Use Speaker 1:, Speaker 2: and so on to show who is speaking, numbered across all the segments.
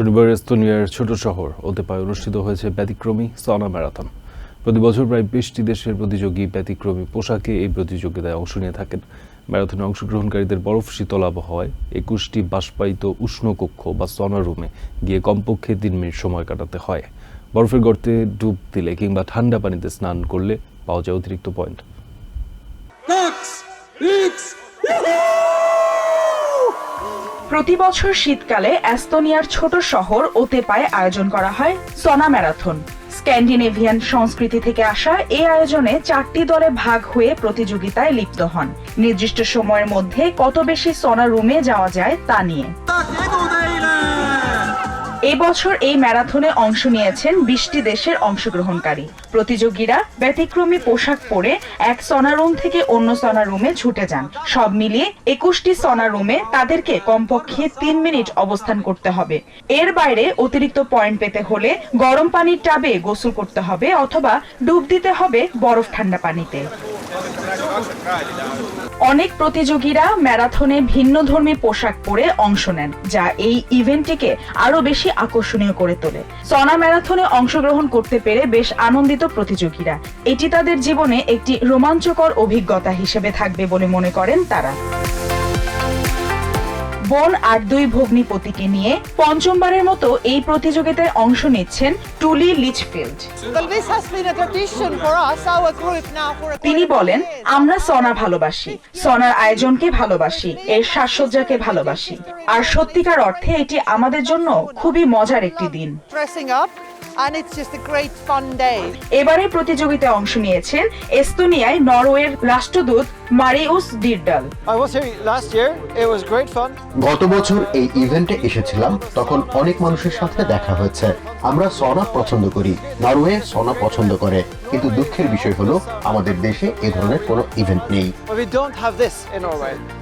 Speaker 1: শনিবার এস্তোনিয়ার ছোট শহর ওতেপায় অনুষ্ঠিত হয়েছে ব্যতিক্রমী সনা ম্যারাথন। প্রতি বছর প্রায় বিশটি দেশের প্রতিযোগী ব্যতিক্রমী পোশাকে এই প্রতিযোগিতায় অংশ নিয়ে থাকেন। ম্যারাথনে অংশগ্রহণকারীদের বরফ শীতল আবহাওয়ায় একুশটি বাষ্পায়িত উষ্ণ কক্ষ বা সনা রুমে গিয়ে কমপক্ষে তিন মিনিট সময় কাটাতে হয়। বরফের গর্তে ডুব দিলে কিংবা ঠান্ডা পানিতে স্নান করলে পাওয়া যায় অতিরিক্ত পয়েন্ট!
Speaker 2: প্রতি বছর শীতকালে অ্যাস্তোনিয়ার ছোট শহর ওতেপায় আয়োজন করা হয় সনা ম্যারাথন স্ক্যান্ডিনেভিয়ান সংস্কৃতি থেকে আসা এই আয়োজনে চারটি দলে ভাগ হয়ে প্রতিযোগিতায় লিপ্ত হন নির্দিষ্ট সময়ের মধ্যে কত বেশি সনা রুমে যাওয়া যায় তা নিয়ে! এবছর এই ম্যারাথনে অংশ নিয়েছেন বিশটি দেশের অংশগ্রহণকারী। প্রতিযোগীরা ব্যতিক্রমী পোশাক পরে এক সনা রুম থেকে অন্য সনা রুমে ছুটে যান। সব মিলিয়ে একুশটি সনা রুমে তাদেরকে কমপক্ষে তিন মিনিট অবস্থান করতে হবে। এর বাইরে অতিরিক্ত পয়েন্ট পেতে হলে গরম পানির টাবে গোসল করতে হবে অথবা ডুব দিতে হবে বরফ ঠান্ডা পানিতে। অনেক প্রতিযোগীরা ম্যারাথনে ভিন্ন ধর্মী পোশাক পরে অংশ নেন, যা এই ইভেন্টটিকে আরও বেশি আকর্ষণীয় করে তোলে। সনা ম্যারাথনে অংশগ্রহণ করতে পেরে বেশ আনন্দিত প্রতিযোগীরা। এটি তাদের জীবনে একটি রোমাঞ্চকর অভিজ্ঞতা হিসেবে থাকবে বলে মনে করেন তারা। বোন আর দুই ভগ্নিপতিকে নিয়ে পঞ্চমবারের মতো এই প্রতিযোগিতায় অংশ নিচ্ছেন টুলি লিচফিল্ড। তিনি বলেন আমরা সনা ভালোবাসি। সনার আয়োজনকে ভালোবাসি এর সাজসজ্জাকে ভালোবাসি। আর সত্যিকার অর্থে এটি আমাদের জন্য খুবই মজার একটি দিন. এবারে প্রতিযোগিতায় অংশ নিয়েছেন এস্তোনিয়ায় নরওয়ের রাষ্ট্রদূত মারিউস ডিরডাল
Speaker 3: I was here last year. It was great fun.
Speaker 4: গত বছর এই ইভেন্টে এসেছিলাম তখন অনেক মানুষের সাথে দেখা হয়েছে আমরা সনা পছন্দ করি। নরওয়ে সনা পছন্দ করে। কিন্তু দুঃখের বিষয় হলো আমাদের দেশে এ ধরনের কোনো ইভেন্ট নেই.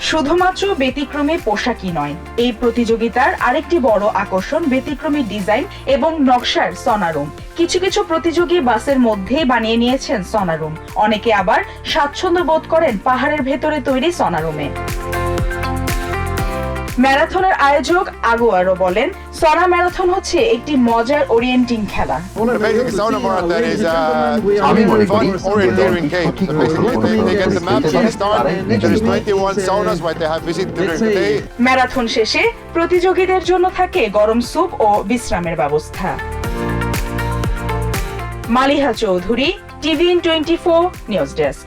Speaker 2: শুধুমাত্র ব্যতিক্রমী পোশাকই নয় এই প্রতিযোগিতার আরেকটি বড় আকর্ষণ ব্যতিক্রমী ডিজাইন এবং নকশার সনারুম কিছু কিছু প্রতিযোগী বাসের মধ্যেই বানিয়ে নিয়েছেন সনারুম অনেকে আবার স্বাচ্ছন্দ্য বোধ করেন পাহাড়ের ভেতরে তৈরি সনারুমে ম্যারাথনের আয়োজক আগোয়ারও বলেন সনা ম্যারাথন হচ্ছে একটি মজার ওরিয়েন্টিং খেলা।
Speaker 5: The basic sauna marathon is
Speaker 4: আমি মনে করি যে
Speaker 5: orienteering
Speaker 4: দলটি
Speaker 5: game.
Speaker 4: সঠিক
Speaker 5: So
Speaker 4: কৌশল
Speaker 5: basically, they, they get the map
Speaker 4: অনুসরণ
Speaker 5: from the start.
Speaker 4: তারাই
Speaker 5: There is
Speaker 4: বিজয়ী।
Speaker 5: 21 saunas what they have visited during the day.
Speaker 2: Marathon শেষে প্রতিযোগীদের জন্য থাকে গরম স্যুপ ও বিশ্রামের ব্যবস্থা। Maliha Chowdhury TVN twenty four news desk.